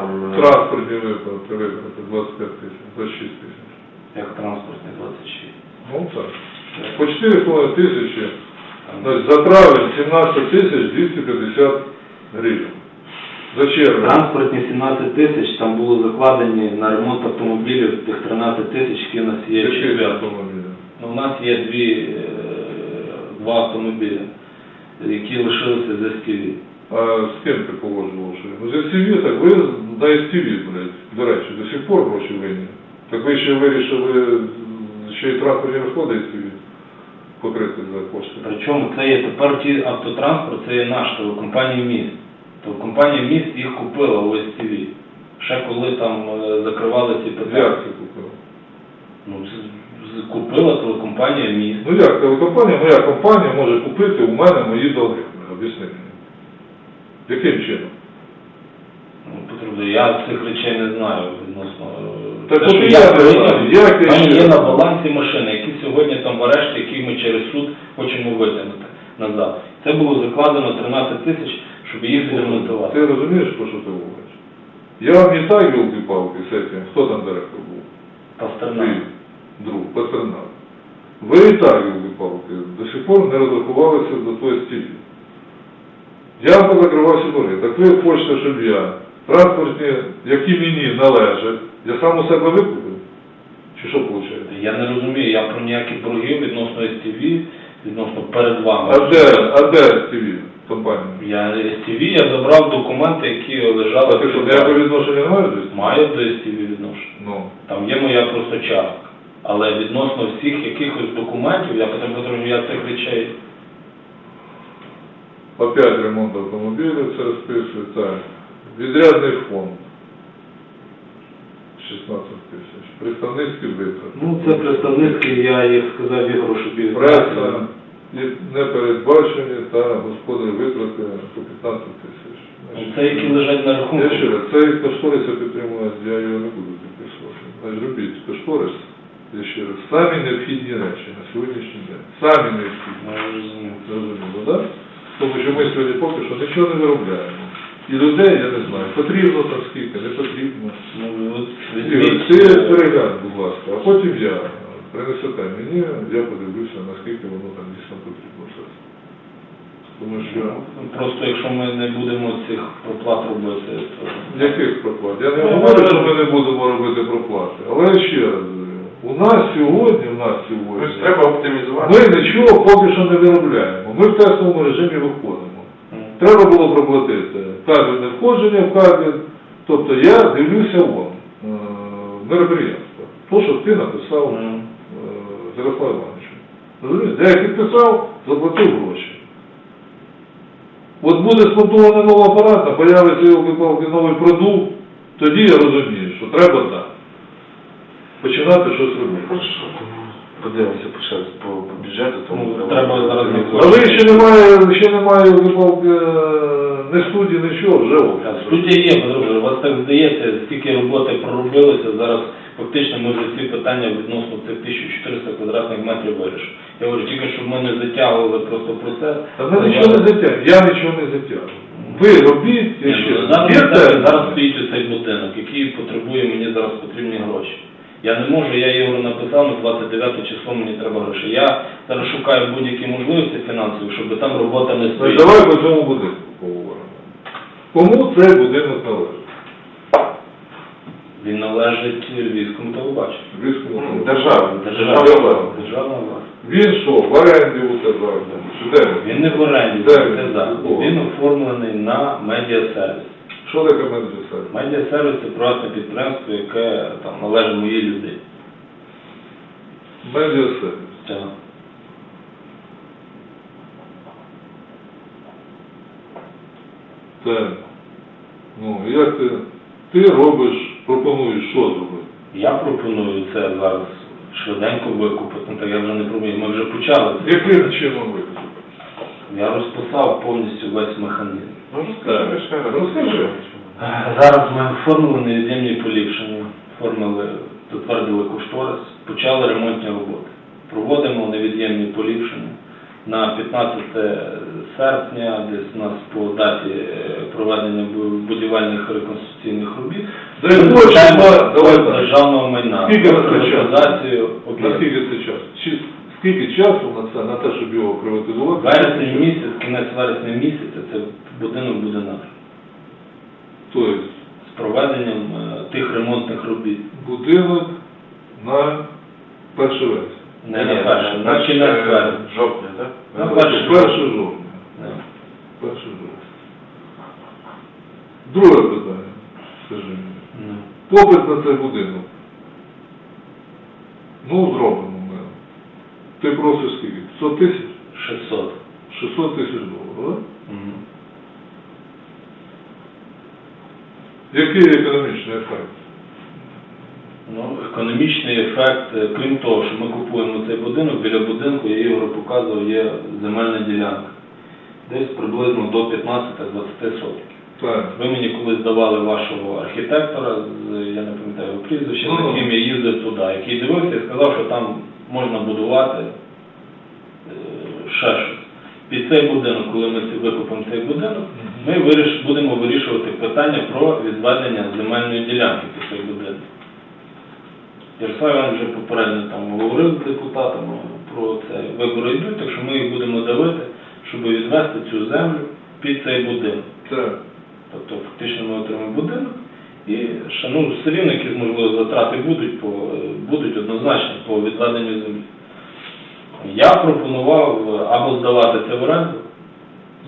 там... Транспортні виплати, виплати 25 тисяч, 26 тисяч. Як транспортний 26. Ну так. По 4,5 тисячі, значить, за травень 17 тисяч 250 гривень. За червень. Транспортні 17 тисяч, там було закладені на ремонт автомобілів тих 13 тисяч, які у нас є четвертий. автомобіль? Ну, у нас є дві, е, два автомобілі, які лишилися з STV. А з ким ти погоджував, що? Ну, з STV, так ви на STV, блядь, до речі, до сих пор гроші винні. Так ви ще вирішили ще й транспортні розходи STV покрити за кошти. Причому це є тепер ті автотранспорт, це є наш телекомпанія міст. Телекомпанія міст їх купила у STV. Ще коли там е, закривали ці Як питання. це купили? Ну, з- з- купила телекомпанія міст. Ну як, телекомпанія, моя компанія може купити у мене мої долги. Об'ясни мені. Яким чином? Ну, Петро, я цих речей не знаю відносно. е, Так от я. Як в мене є на балансі машини, які сьогодні там в арешті, які ми через суд хочемо витягнути назад. Це було закладено 13 тисяч, щоб їх відремонтувати. Ти розумієш, про що ти говориш? Я так елки-палки з. Хто там директор був? Пастернак. Друг, Пастернак. Ви і так елки-палки до сих пор не розрахувалися до твоєї стілі. Я позакривав всі борги. Так ви хочете, щоб я транспортні, які мені належать, я сам у себе викупив? Чи що виходить? Я не розумію, я про ніякі борги відносно СТВ, відносно перед вами. А де, а де стілі компанія? Я СТВ, я забрав документи, які А лежали. ти що, ніякого відношення не маєш? Маю до СТВ відношення. Ну. Там є моя просто частка. Але відносно всіх якихось документів, я потім Петро, я цих речей. Опять ремонт автомобілів, це розписується. Відрядний фонд. 16 тисяч. Представницькі витрати. Ну, це представницький, я їх сказав Ігору, щоб їх Преса, і непередбачені та господарі витрати по 15 тисяч. Ну, Це які лежать на рахунку. Я ще раз, цей кошторис я підтримую, я його не буду підписувати. Значить, робіть кошторис, я ще раз, самі необхідні речі на сьогоднішній день. Самі необхідні. Ну, я розумію. Тому що ми сьогодні поки що нічого не виробляємо. І людей, я не знаю, потрібно там скільки, не потрібно. Ну, от Ігор, ти переглянь, будь ласка, а потім я принесете мені, я подивлюся, наскільки воно там дійсно потрібно все. Тому що Просто якщо ми не будемо цих проплат робити, то... яких проплат? Я не говорю, що ми не будемо робити проплати, але ще раз у нас сьогодні, у нас сьогодні, Тобто треба оптимізувати. ми нічого поки що не виробляємо. Ми в тестовому режимі виходимо. Треба було проплатити кабельне входження в кабель. Тобто я дивлюся вон, е, мероприємство. То, що ти написав е, М. Ярослав Івановичу. Розумієте? Я підписав, заплатив гроші. От буде спонтований новий апарат, а появиться його новий продукт, тоді я розумію, що треба так. Починати щось робити. Подивимося по ще по, по бюджету, тому Ну, треба зараз не Але ще немає, ще немає випалки не студії, нічого, вже о. Студія є, Петро, у вас так здається, стільки роботи проробилося, зараз фактично ми вже всі питання відносно цих 1400 квадратних метрів вирішимо. Я говорю, тільки щоб ми не затягували просто процес. Та ми нічого не затягнемо, я нічого не затягну. Ви робіть, я ще ну. Зараз, зараз, зараз стоїть цей будинок, який потребує мені зараз потрібні гроші. Я не можу, я його написав на 29 число, мені треба гроші. Я зараз шукаю будь-які можливості фінансові, щоб там робота не Ну, стоїть. Давай по цьому будинку поговоримо. Кому цей будинок належить? Він належить Львівському телебаченню. Клубу. Держава. Держава. Державна влада. Він що, в оренді у тебе? Чи де? Він не в оренді, Де це він? Кого? Він оформлений на медіасервіс. Що таке медіасервіс? Медіасервіс це приватне підприємство, яке там належить моїй людині. Медіасервіс. Так. Так. Ну, як ти, ти робиш, пропонуєш, що зробити? Я пропоную це зараз швиденько викупити. Ну, Так я вже не пробую. Ми вже почали. це. Яким чином викупити? Я розписав повністю весь механізм. Ну, розкажи ще раз. Розкажи. Зараз ми оформили невід'ємні поліпшення, оформили, затвердили кошторис, почали ремонтні роботи. Проводимо невід'ємні поліпшення. На 15 серпня, десь у нас по даті е, проведення будівельних реконструкційних робіт, Дай Боже, звичайно, давай державного майна. Скільки це часу? приватизацію об'єктів. Наскільки це час? Скільки часу на це, на те, щоб його приватизувати? Вересень місяць, кінець вересня місяця, це будинок буде наш. Тобто З проведенням е, тих ремонтних робіт. будинок на 1 вересня. Не на перше, на кінець вересня. Жовтня, так? На перше. 1 жовтня. Да. 1 жовтня. Друге питання, скажи мені. Ну. Попит на цей будинок. Ну, зробимо ми. Ти просиш скільки? 100 тисяч? 600. 600 тисяч доларів, так? Мгм. Який економічний ефект? Ну, економічний ефект, е, крім того, що ми купуємо цей будинок, біля будинку, я Ігору показував, є земельна ділянка. Десь приблизно до 15-20 соток. Так. Ви мені колись давали вашого архітектора, я не пам'ятаю його прізвище, з ну. яким я їздив туди, який дивився і сказав, що там можна будувати ще щось. Під цей будинок, коли ми викупимо цей будинок, ми виріш, будемо вирішувати питання про відведення земельної ділянки під цей будинок. Ярослав Іванович вже попередньо там говорив з депутатами про це. Вибори йдуть, так що ми їх будемо давити, щоб відвести цю землю під цей будинок. Так. Тобто фактично ми отримаємо будинок і ну, все рівно якісь можливо затрати будуть по будуть однозначно по відведенню землі. Я пропонував е, або здавати це в оренду.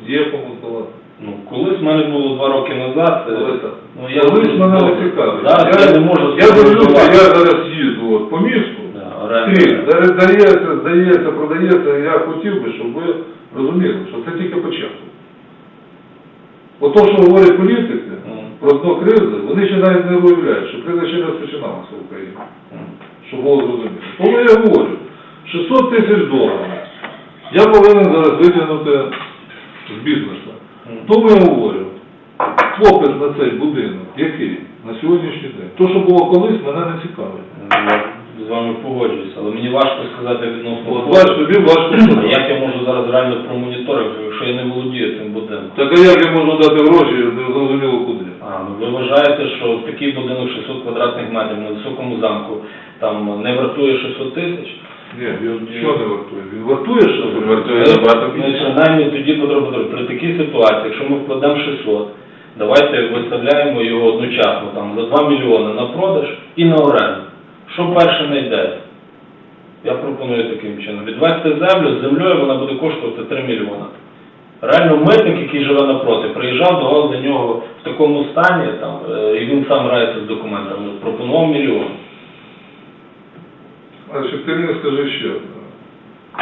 Є здавати. Ну, колись в мене було два роки назад. е, Коли так? Ну, я Колись мене не цікавить. Зараз я, не можу Я дивлюся, я зараз їду от, по місту. Да, оренда. Скрізь, да- Здається, здається, продається, я хотів би, щоб ви розуміли, що це тільки початок. От то, що говорять політики Мгм. Про дно кризи, вони ще навіть не виявляють, що криза ще не розпочиналася в Україні. Щоб було зрозуміло. Тому я говорю, 600 тисяч доларів я повинен зараз витягнути з бізнесу. Тому я говорю, попит на цей будинок, який на сьогоднішній день. То, що було колись, мене не цікавить. З вами погоджуюся, але мені важко сказати відносно. От бач, тобі важко сказати. як я можу зараз реально промоніторити, якщо я не володію цим будинком? Так а як я можу дати гроші, не зрозуміло куди? Ну ви вважаєте, що такий будинок 600 квадратних метрів на високому замку там не вартує 600 тисяч? Ні, він що не вартує? Він вартує що? Він вартує набагато Ну, більше. Принаймні тоді Петрович, при такій ситуації, якщо ми вкладемо 600, давайте виставляємо його одночасно там за 2 мільйони на продаж і на оренду. Що перше не йде? Я пропоную таким чином. Відвести землю, з землею вона буде коштувати 3 мільйони. Реально митник, який живе напроти, приїжджав до вас до нього в такому стані, там, е, і він сам грається з документами, пропонував мільйон. А ще ти мені скажи ще.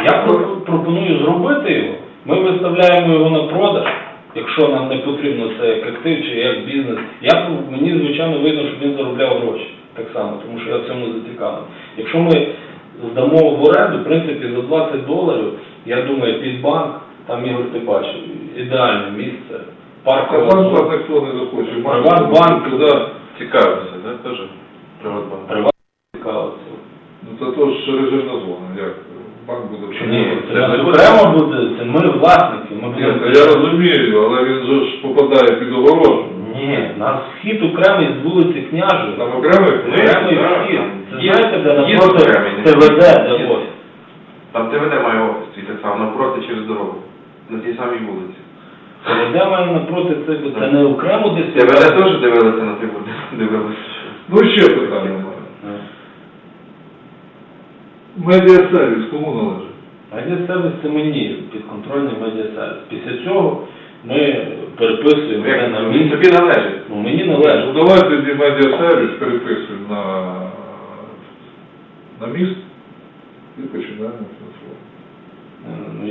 Я про- пропоную зробити його. Ми виставляємо його на продаж, якщо нам не потрібно це як актив чи як бізнес. Я, мені, звичайно, видно, щоб він заробляв гроші так само, тому що я в цьому зацікавлений. Якщо ми здамо в оренду, в принципі, за 20 доларів, я думаю, під банк, там Ігор ти бачив, ідеальне місце, паркова зона. ніхто не захоче. Приватбанк. туди. Цікавився, так? Теж Приватбанк. Приватна цікава це. Ну це то ж режимна зона. Як? Банк буде ні, це це не окремо буде, це ми власники, ми Ні, будемо... та я розумію, але він же ж попадає під огорожу. Ні, у нас вхід окремий з вулиці Княжої. Там окремий Окремий так, вхід. там Це є- знаєте, де є напроти окремий, ТВД, є. де ось. Там ТВД має офіс, і так само навпроти через дорогу. На тій самій вулиці. ТВД має напроти це, це не окремо десь. ТВД теж дивилися на будинок, дивилися. Ну ще питання мене. Медіасервіс кому належить? Медіасервіс це мені, підконтрольний медіасервіс. Після цього ми переписуємо це на? Він місць. тобі належить. Ну, мені Ну належить. давайте тоді медіасервіс переписуємо на, на міст і починаємо фінансувати.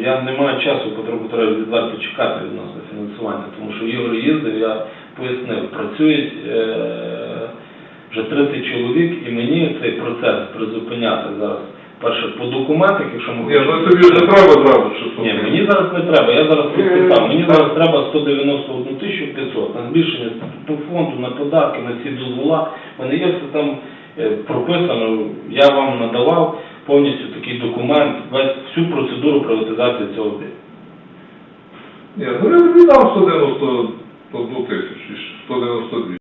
Е, я не маю часу, Петро Петрович, відверто чекати відносно фінансування, тому що Ігор їздив, я пояснив, працюють е, вже 30 чоловік, і мені цей процес призупиняти зараз. Перше, по документах, якщо ми Ні, ну тобі вже треба зразу 600 Ні, мені зараз не треба, я зараз розписав. Мені зараз треба 191 тисячу 500 на збільшення статутного фонду, на податки, на всі дозвола. Мене є все там е, прописано, я вам надавав повністю такий документ, весь всю процедуру приватизації цього об'єкту. Ні, ну я віддав 191 тисячу, 192.